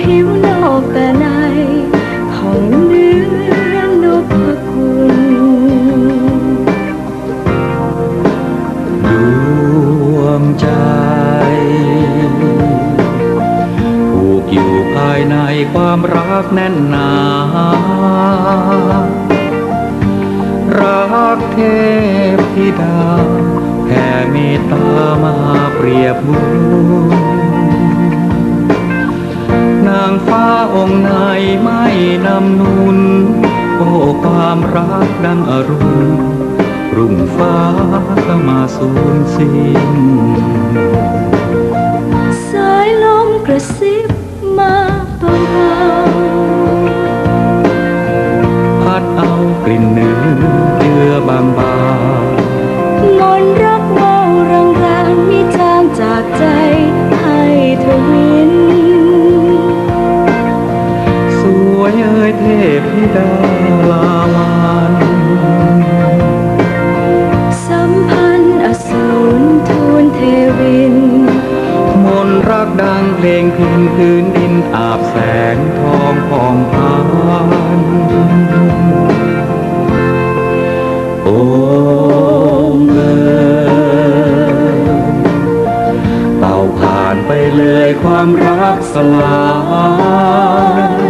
ผิวนอกแต่ในของเนื้อนกพคุณ ดวงใจ ผูกอยู่ภายในความรักแน่นหนา รักเทพธิดาแผ่เมตตามาเปรียบบุญางฟ้าองค์ไหนไม่นำนุน โอ้ความรักดังอรุณ รุ่งฟ้าก็มาสูญสิ้น สายลมกระซิบมาเบาพัดเอากลิ่นเนื้อเยื่อบางบางๆมนต์รักเธิดาลาวันสัมพันธ์อสูรทูลเทวิน มนต์รักดังเพลงพินพื้นดินอาบแสงทองพองพานโอ้เอ๋ยเป่าผ่านไปเลยความรักสลาย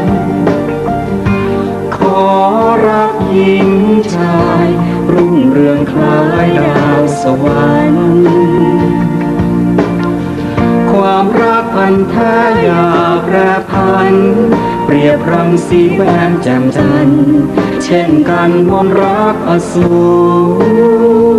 หญิงชาย รุ่งเรืองคล้ายดาวสวรรค์ ความรักอันแท้ยาแปรพัน เปรียบรังสีแหวนแจ่มจันทร์เช่นกันมนรักอสูร